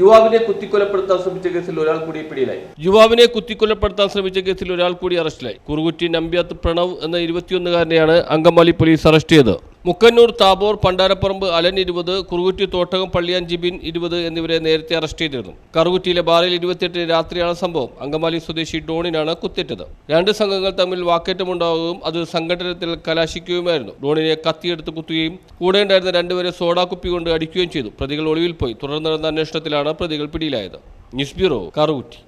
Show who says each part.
Speaker 1: യുവാവിനെ കുത്തിക്കൊലപ്പെടുത്താൻ ശ്രമിച്ച കേസിൽ ഒരാൾ കൂടി പിടിയിലായി. യുവാവിനെ കുത്തിക്കൊലപ്പെടുത്താൻ ശ്രമിച്ച കേസിൽ ഒരാൾ കൂടി അറസ്റ്റിലായി. കുറുകുറ്റി നമ്പ്യാത്ത് പ്രണവ് എന്ന ഇരുപത്തിയൊന്നുകാരനെയാണ് അങ്കമാലി പോലീസ് അറസ്റ്റ് ചെയ്തത്. മുക്കന്നൂർ താബോർ പണ്ടാരപ്പറമ്പ് അലൻ ഇരുപത് കുറുകുറ്റി തോട്ടകം പള്ളിയാൻ ജിബിൻ ഇരുപത് എന്നിവരെ നേരത്തെ അറസ്റ്റ് ചെയ്തിരുന്നു. കറുകുറ്റിയിലെ ബാറിൽ ഇരുപത്തിയെട്ടിന് രാത്രിയാണ് സംഭവം. അങ്കമാലി സ്വദേശി ഡോണിനാണ് കുത്തേറ്റത് രണ്ട് സംഘങ്ങൾ തമ്മിൽ വാക്കേറ്റമുണ്ടാവുകയും അത് സംഘടനത്തിൽ കലാശിക്കുകയുമായിരുന്നു. ഡോണിനെ കത്തിയെടുത്ത് കുത്തുകയും കൂടെ ഉണ്ടായിരുന്ന രണ്ടുപേരെ സോഡാക്കുപ്പി കൊണ്ട് അടിക്കുകയും ചെയ്തു. പ്രതികൾ ഒളിവിൽ പോയി. തുടർന്ന് നടന്ന അന്വേഷണത്തിലാണ് പ്രതികൾ പിടിയിലായത്. News bureau Karukutty.